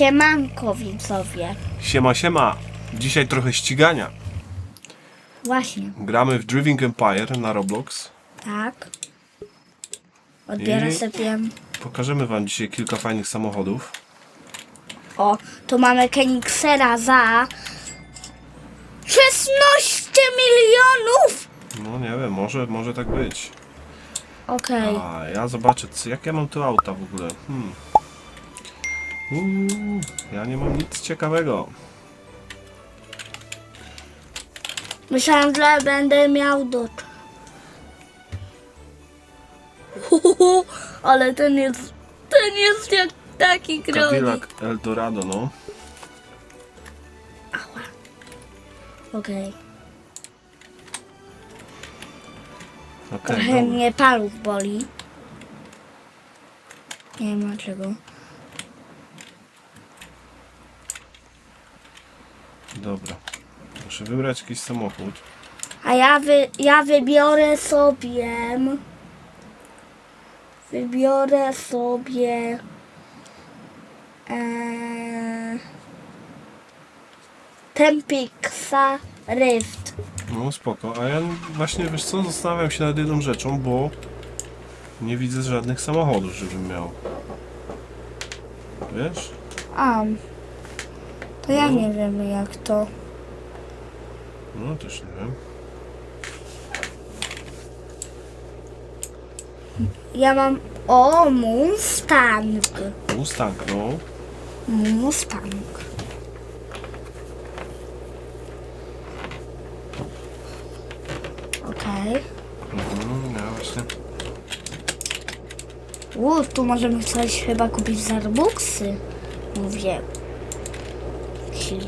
Siemanko widzowie. Siema, siema. Dzisiaj trochę ścigania. Właśnie, Gramy w Driving Empire na Roblox. tak. Odbiorę I- sobie... Pokażemy wam dzisiaj kilka fajnych samochodów. O, tu mamy Koenigsera za... 16 milionów! No nie wiem, może, może tak być. Okej. A ja zobaczę, co, jak ja mam tu auta w ogóle. Hmm. Uuu, ja nie mam nic ciekawego. Myślałem, że będę miał do... Huhuhu, ale ten jest... Ten jest jak taki Cadillac kronik. Eldorado, no. Okej. Okej, Trochę dobra. mnie paluch boli. Nie wiem dlaczego. Dobra. Muszę wybrać jakiś samochód. A ja, wy, ja wybiorę sobie. Wybiorę sobie. E, Tempixa Rift. No spoko, a ja właśnie, wiesz co, zastanawiam się nad jedną rzeczą, bo nie widzę żadnych samochodów, żebym miał. Wiesz? A. To ja nie wiem jak to. No też nie wiem. Ja mam. O, Mustang. Mustang, no. Mustang. Okej. Mhm, ja właśnie. U, tu możemy coś chyba kupić za Robuxy. Mówię ci.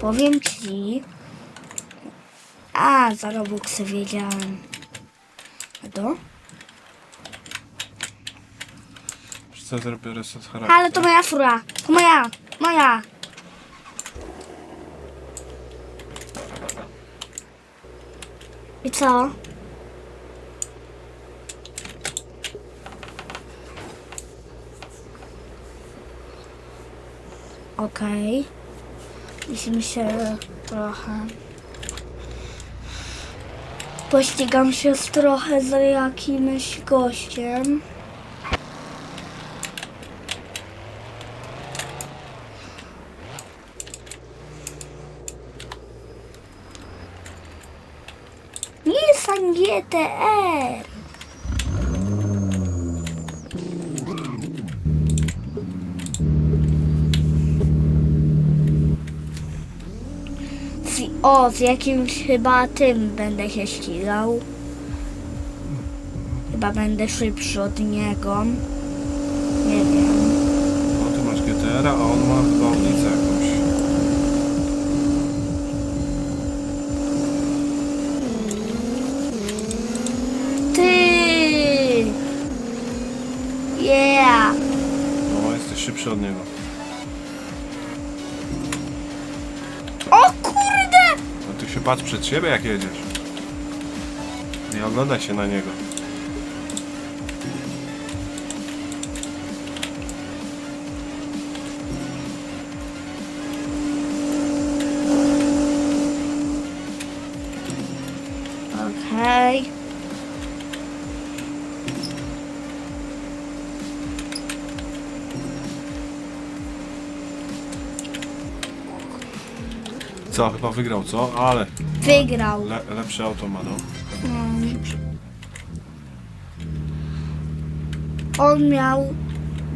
Powiem ci. A, za Robuxy wiedziałem. A to? Wiesz co, zrobię reset charakteru. Ale to moja fura. To moja. Moja. I co? Okej. Musimy się trochę... Pościgam się z trochę z jakimś gościem. Nissan GTR. Z, o, z jakimś chyba tym będę się ścigał. Chyba będę szybszy od niego. Nie wiem. No ty masz GTR, a on ma chyba ulicę jakąś. Ty! Yeah! No, jesteś szybszy od niego. Patrz przed siebie jak jedziesz. Nie oglądaj się na niego. Chyba wygrał, co? Ale Wygrał. le, lepsze auto ma, no. Mm. On miał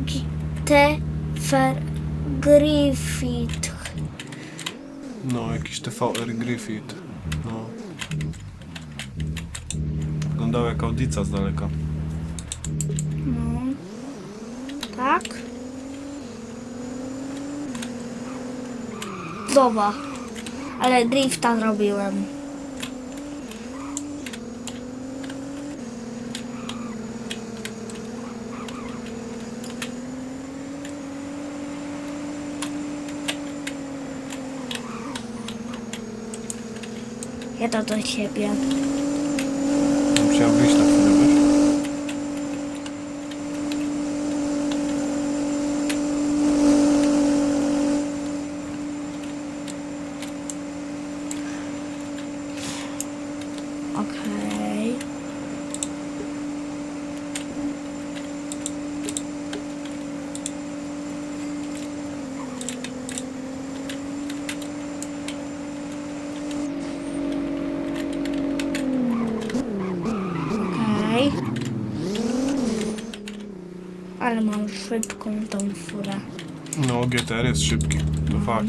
G- T. Fer Griffith. No, jakiś TVR Griffith. No. Wyglądał jak audica z daleka. No. Tak? Zobacz. Ale drifta zrobiłem. Jadę do ciebie. Ale mam szybką tą furę. No, GTR jest szybki, to fakt.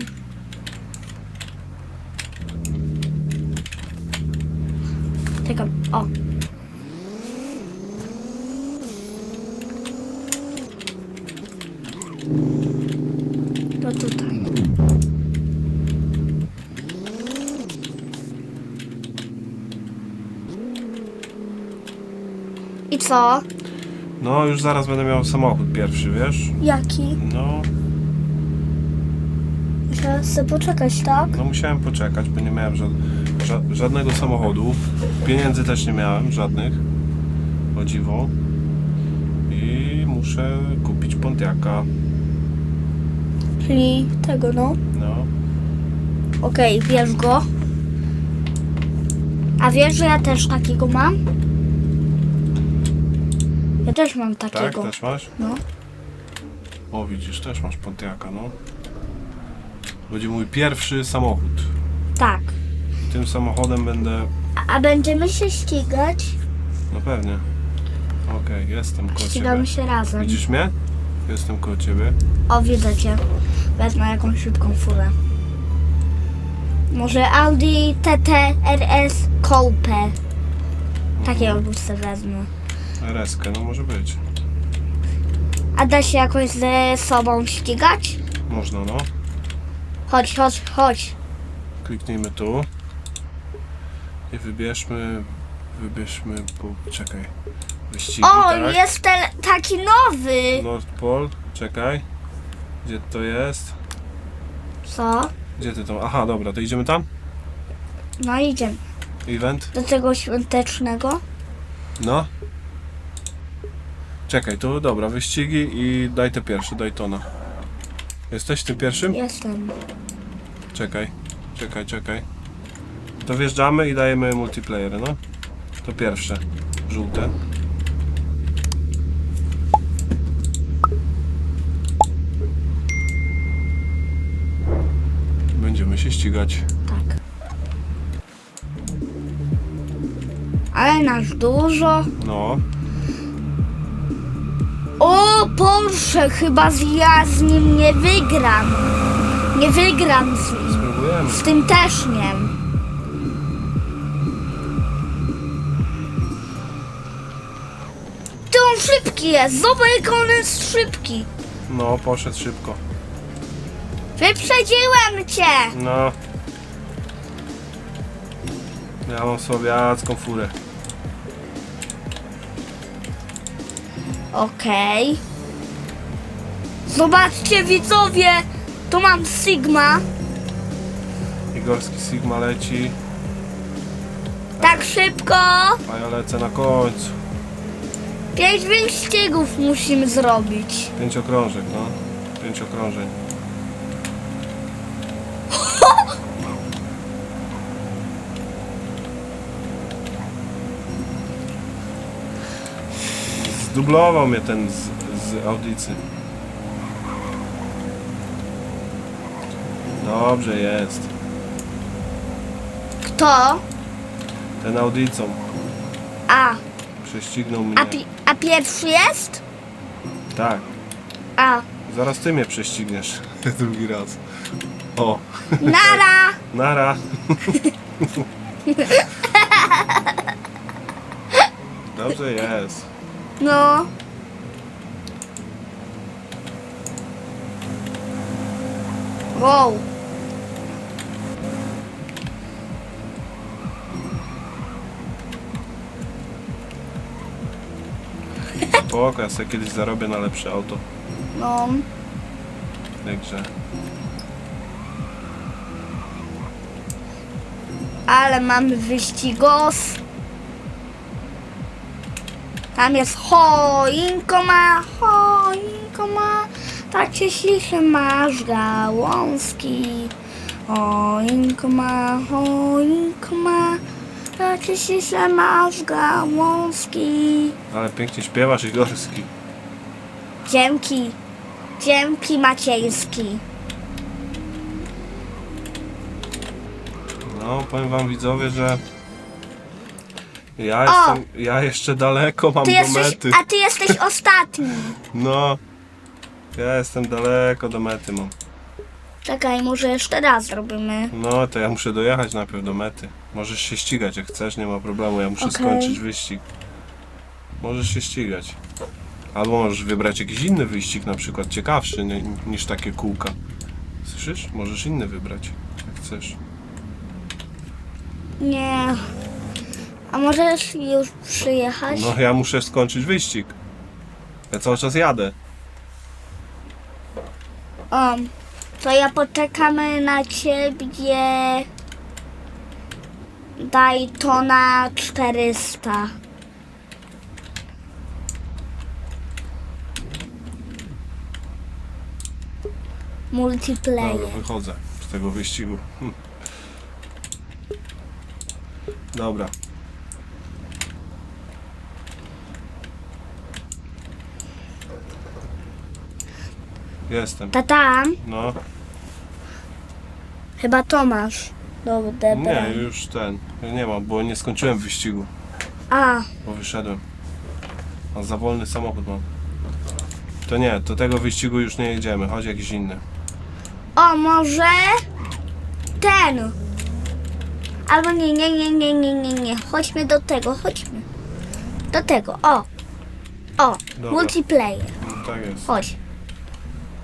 Czekam. O. To tutaj. I co? No, już zaraz będę miał samochód pierwszy, wiesz? Jaki? No, Muszę sobie poczekać, tak? no musiałem poczekać, bo nie miałem ża ża żadnego samochodu. Pieniędzy też nie miałem, żadnych. O dziwo. I muszę kupić Pontiaka. Czyli tego, no. No, Okej, bierz go. A wiesz, że ja też takiego mam? Ja też mam tak? takiego. Też masz? No. O, widzisz, też masz Pontiaka, no. Będzie mój pierwszy samochód. Tak. Tym samochodem będę... A, a będziemy się ścigać? No pewnie. Okej, jestem koło ciebie. Ścigamy się razem. Widzisz mnie? Jestem koło ciebie. O, widzę cię. Wezmę jakąś szybką furę. Może Audi TT RS Coupe. Takiego bus sobie wezmę. RS-kę, no może być. A da się jakoś ze sobą ścigać? Można, no. Chodź, chodź, chodź. Kliknijmy tu. I wybierzmy... Wybierzmy... Po, czekaj. Wyścigi, O, tak? jest ten taki nowy. North Pole. Czekaj. Gdzie to jest? Co? Gdzie ty tam? Aha, dobra, to idziemy tam? No idziemy. Event? Do tego świątecznego. No. Czekaj, tu dobra, wyścigi i daj te pierwsze, daj tona. Jesteś tym pierwszym? Jestem. Czekaj, czekaj, czekaj. To wjeżdżamy i dajemy multiplayer, no. To pierwsze. Żółte. Będziemy się ścigać. Tak. Ale nasz dużo. No, O, Porsche, chyba z, ja z nim nie wygram. Nie wygram z nim. spróbujemy. Z tym też nie. Ty on szybki jest. Zobacz jak on jest szybki. No, poszedł szybko. Wyprzedziłem cię. No. Ja mam słowiacką furę. Okej. Zobaczcie widzowie. Tu mam Sigma. Igorski Sigma leci, Tak szybko. a ja lecę na końcu. Pięć wyścigów musimy zrobić. Pięć okrążek, no. Pięć okrążeń. Zdublował mnie ten z, z audycji. Dobrze jest. Kto? Ten audicą A. prześcignął mnie. A, pi- a pierwszy jest? Tak. A. Zaraz ty mnie prześcigniesz. Drugi raz. O, Nara. nara. Dobrze jest. No. Wow. Spoko, ja sobie kiedyś zarobię na lepsze auto. No. Także. Ale mamy wyścigos. Tam jest choinko ma, choinko ma, tak się masz gałązki. Choinko ma, choinko ma, Patrzę się, masz gałązki. Ale pięknie śpiewasz Igorski. Dzięki. Dzięki Maciejski. No, powiem wam widzowie, że ja O! jestem, ja jeszcze daleko mam Ty do jesteś, mety. a ty jesteś ostatni. No, ja jestem daleko do mety mam. Czekaj, może jeszcze raz zrobimy. No, to ja muszę dojechać najpierw do mety. Możesz się ścigać jak chcesz, nie ma problemu, ja muszę Okej. skończyć wyścig. Możesz się ścigać. Albo możesz wybrać jakiś inny wyścig, na przykład ciekawszy ni- niż takie kółka. Słyszysz? Możesz inny wybrać, jak chcesz. Nie. A możesz już przyjechać? No, ja muszę skończyć wyścig. Ja cały czas jadę. O, to ja poczekamy na ciebie. Daj to na 400. Multiplayer. Dobra, wychodzę z tego wyścigu. Hm. Dobra. Jestem. Tata, No, chyba Tomasz do nie, już ten. Ja nie mam, bo nie skończyłem wyścigu, A, bo wyszedłem. A za wolny samochód mam. To nie, do tego wyścigu już nie jedziemy, chodź jakiś inny. o może ten. Albo nie, nie, nie, nie, nie, nie, nie. Chodźmy do tego, chodźmy. Do tego, o. O, Dobra. multiplayer. No, tak jest. Chodź.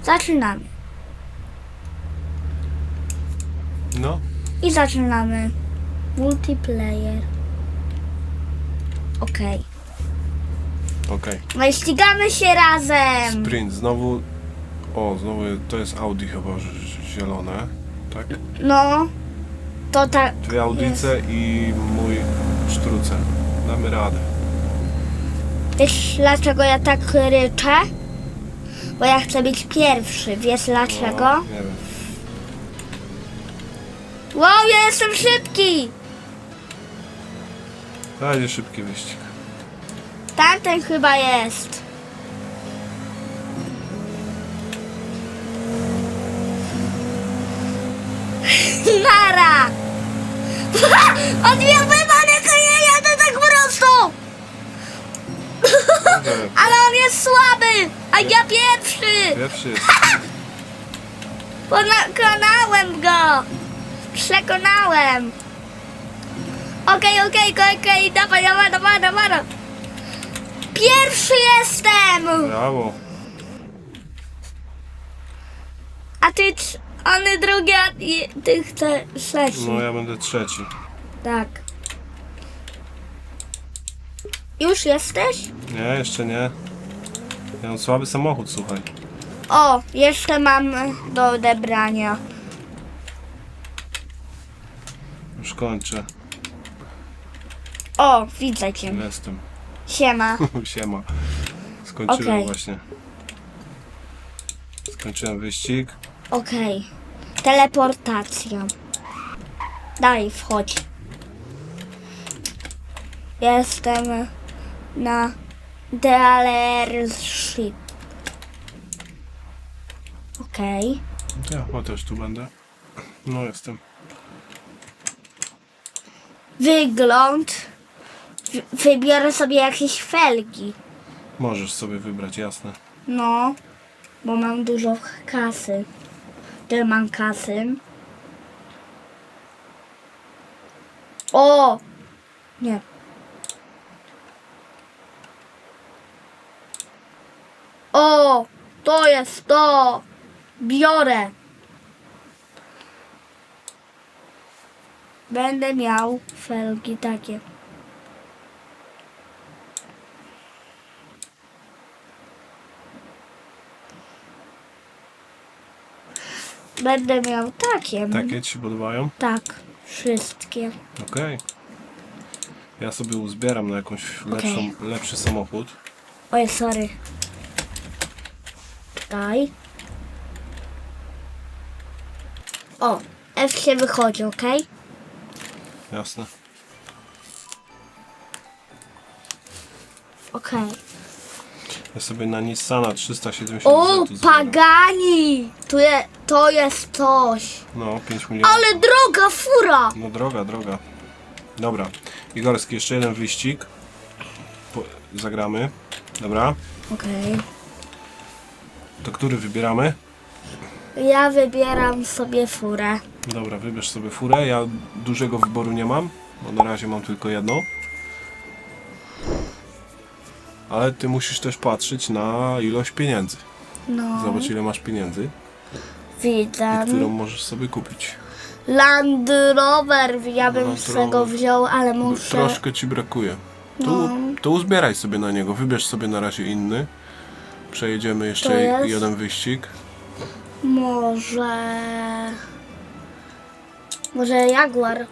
Zaczynamy. No, I zaczynamy. Multiplayer. Okej. okej. No i ścigamy się razem. Sprint, znowu... O, znowu to jest Audi chyba zielone, tak? No. To tak. Dwie Audice i mój sztrucer. Damy radę. Wiesz dlaczego ja tak ryczę? Bo ja chcę być pierwszy. Wiesz dlaczego? No, nie wiem. Wow, ja jestem szybki! Będzie szybki wyścig. Tamten chyba jest. Nara! On mnie wypadek, a ja jadę tak prosto! Dobrze, Ale on jest słaby, a ja pierwszy! Pierwszy jest. Pokonałem go! Przekonałem! Okej, okej, okej, okej, dawaj, dawaj, dawaj, dawaj! Pierwszy jestem! Brawo. A ty, trz- on drugi, a ty- ty chcesz trzeci. No ja będę trzeci. Tak. Już jesteś? Nie, jeszcze nie. Ja mam słaby samochód, słuchaj. O, jeszcze mam do odebrania. Już kończę. O, widzę cię. Jestem. Siema. Siema. Skończyłem Okej. właśnie. Skończyłem wyścig. Okej. Teleportacja. Daj, wchodź. Jestem na dealership. Okej. To ja chyba też tu będę. No jestem. Wygląd. Wy- Wybiorę sobie jakieś felgi. Możesz sobie wybrać, jasne. No, bo mam dużo kasy. Tyle mam kasy. O! Nie. O! To jest to! Biorę. Będę miał felgi takie. Będę miał takie. Takie ci się podobają? Tak, wszystkie. Okej. Ja sobie uzbieram na jakąś lepszą, lepszy samochód. Oj, sorry tutaj. O, F się wychodzi, ok? Jasne. Ok. Ja sobie na Nissana 370 O. Pagani! Tu je, to jest coś. No, 5 milionów. Ale droga fura! No droga, droga. Dobra. Igorski, jeszcze jeden wyścig. Po... Zagramy. Dobra. Okej. To który wybieramy? Ja wybieram sobie furę. Dobra, wybierz sobie furę. Ja dużego wyboru nie mam, bo na razie mam tylko jedną. Ale ty musisz też patrzeć na ilość pieniędzy. No, Zobacz ile masz pieniędzy, widzę. którą możesz sobie kupić. Land Rover ja bym Land z tego Rover. wziął, ale Bo muszę... Troszkę ci brakuje. To, No. to uzbieraj sobie na niego, wybierz sobie na razie inny. Przejedziemy jeszcze jest? jeden wyścig. Może... Może Jaguar.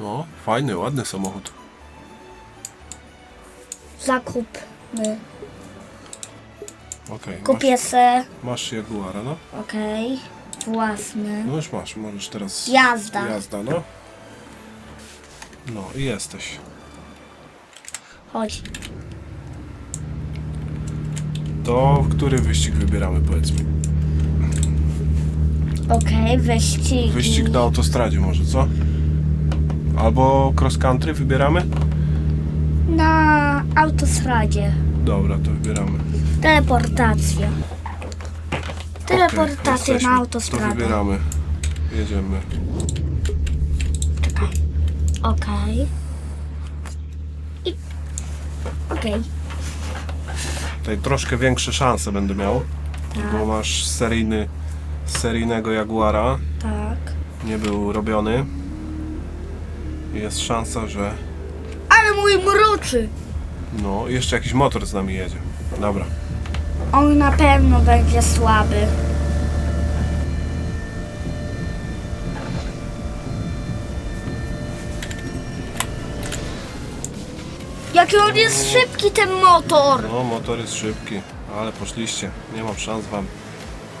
No, fajny, ładny samochód. Zakupmy. Okej, Kupię se... masz, masz Jaguara, no? Okej. Własny. No już masz, możesz teraz... Jazda. Jazda, no. No i jesteś. Chodź. To który wyścig wybieramy, powiedz mi? Okej, wyścigi. Wyścig na autostradzie może, co? Albo cross country wybieramy? Na autostradzie. Dobra, to wybieramy. Teleportacja. Teleportacja jesteśmy. na To autostradę. wybieramy. Jedziemy. Okej. I... Okej. Tutaj troszkę większe szanse będę miał, Tak. bo masz seryjny, seryjnego Jaguara. Tak. Nie był robiony. Jest szansa, że Ale mój mruczy. no jeszcze jakiś motor z nami jedzie. Dobra. On na pewno będzie słaby. Jaki on jest szybki ten motor! No, motor jest szybki, ale poszliście. Nie mam szans wam.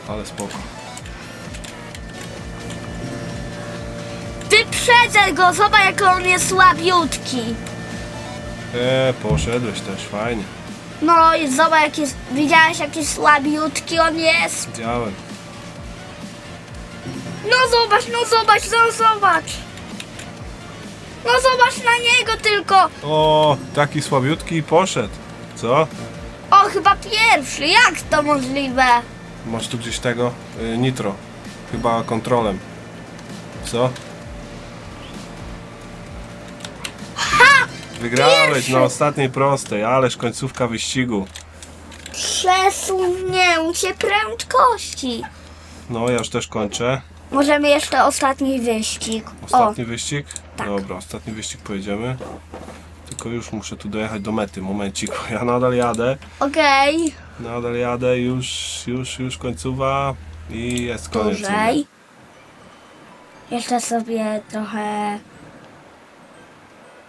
Ale spoko. Wyprzedzę go, zobacz jak on jest słabiutki. E, poszedłeś też, fajnie. No i zobacz jak jest, widziałeś jaki słabiutki on jest? Widziałem. No zobacz, no zobacz, no zobacz. No zobacz na niego tylko. O, taki słabiutki i poszedł. Co? O, chyba pierwszy, jak to możliwe? Masz tu gdzieś tego? Y, nitro. Chyba kontrolem. Co? Wygrałeś Pierwszy! na ostatniej prostej, ależ końcówka wyścigu. Przesunięcie prędkości. No, ja już też kończę. Możemy jeszcze ostatni wyścig. Ostatni wyścig? tak. Dobra, ostatni wyścig pojedziemy. Tylko już muszę tu dojechać do mety, momencik. bo Ja nadal jadę, O, okej. nadal jadę, już, już, już końcowa i jest koniec. Dłużej. Jeszcze sobie trochę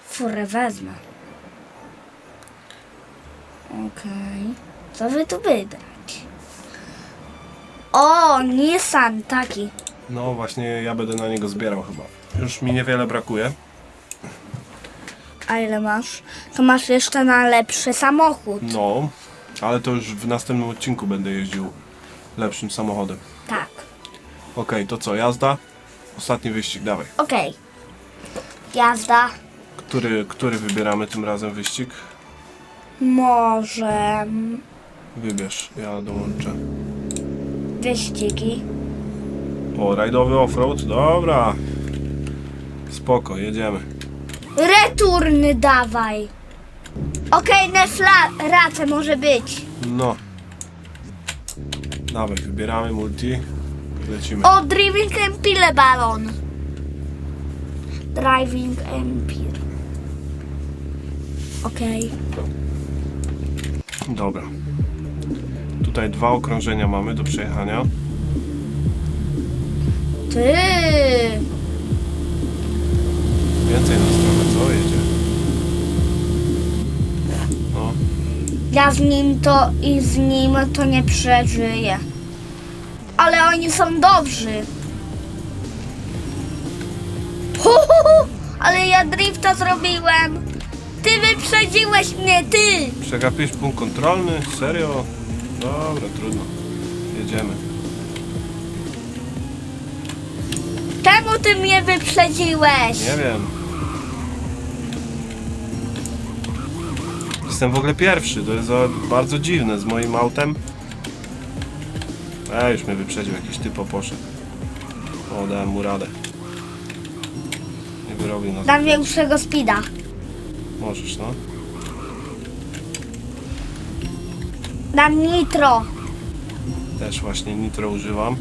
furę wezmę. Okej. Co by tu wybrać? O, Nissan taki. No właśnie, ja będę na niego zbierał chyba. Już mi niewiele brakuje. A ile masz? To masz jeszcze na lepszy samochód. No, ale to już w następnym odcinku będę jeździł lepszym samochodem. Tak. Okej, to co, jazda? Ostatni wyścig, dawaj. Okej. Jazda. Który, który wybieramy tym razem wyścig? Może mm, Wybierz, ja dołączę. wyścigi. O, rajdowy offroad, dobra. Spoko, jedziemy. Returny dawaj. Okej, okay, racę może być. No. Dawaj, wybieramy multi. Lecimy. O, Driving Empire Balon. Driving Empire. Okej. Dobra. Tutaj dwa okrążenia mamy do przejechania. Ty. Więcej nas trochę, co jedzie? No, Ja z nim to i z nim to nie przeżyję. Ale oni są dobrzy. Hu, hu, hu. Ale ja drifta zrobiłem. Ty wyprzedziłeś mnie, ty! Przegapiłeś punkt kontrolny? Serio? Dobra, trudno. Jedziemy. Ty mnie wyprzedziłeś? Nie wiem. Jestem w ogóle pierwszy, to jest za- bardzo dziwne z moim autem. E, już mnie wyprzedził, jakiś typo poszedł. O, dałem mu radę. Nie wyrobił nas. Dam większego speeda. Możesz, no. Dam nitro. Też właśnie nitro używam.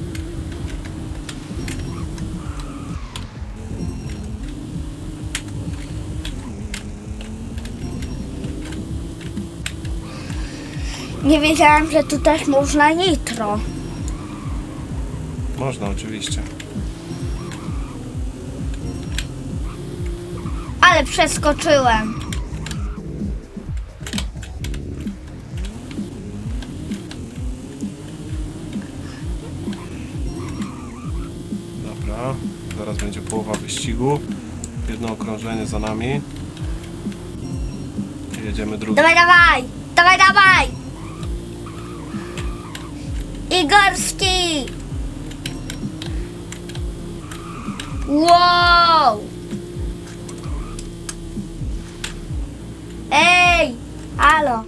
Nie wiedziałam, że tu też można nitro. Można oczywiście. Ale przeskoczyłem. Dobra, zaraz będzie połowa wyścigu. Jedno okrążenie za nami. Jedziemy drugie. Dawaj, dawaj! Dawaj, dawaj! Igorski! Wow! Ej! Halo!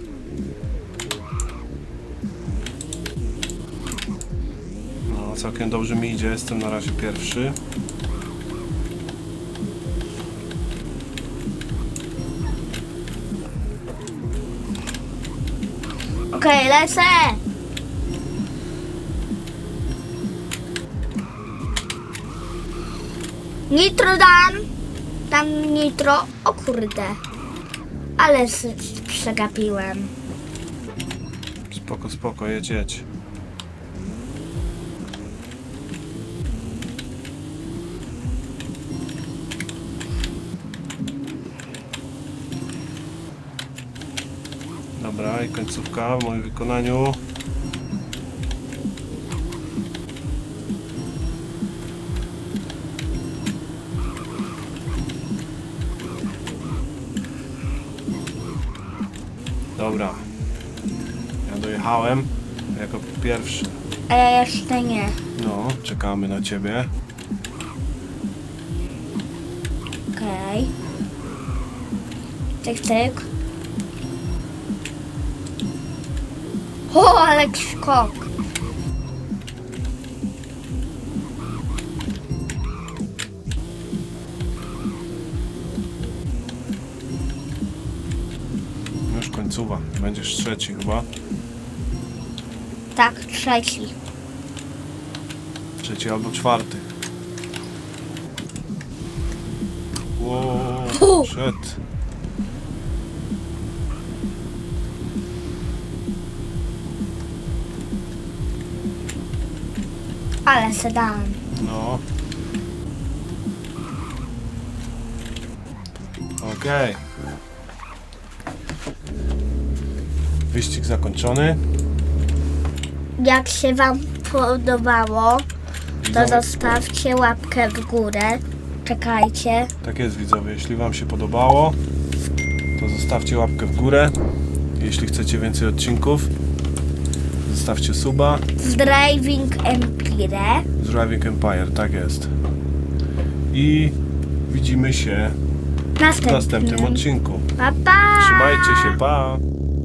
No, całkiem dobrze mi idzie, jestem na razie pierwszy. Okej, lecę! Nitro dam! Dam nitro. O kurde. Ale przegapiłem. Spoko, spoko, jedź, jedź. Dobra, i końcówka w moim wykonaniu. Dobra. Ja dojechałem jako pierwszy. A ja jeszcze nie. No, czekamy na ciebie. Okej. Tyk, tyk. O, ale skok. Już końcowa. Będziesz trzeci chyba. Tak, trzeci. Trzeci albo czwarty. Wow, szedł. Ale se dałem. No. Okej. Wyścig zakończony. Jak się Wam podobało, to Widzowie- zostawcie łapkę w górę. Czekajcie. Tak jest widzowie, jeśli Wam się podobało, to zostawcie łapkę w górę. Jeśli chcecie więcej odcinków, zostawcie suba Z Driving Empire. z Driving Empire, tak jest. I widzimy się w Następnym. następnym odcinku. Pa, pa! Trzymajcie się, pa!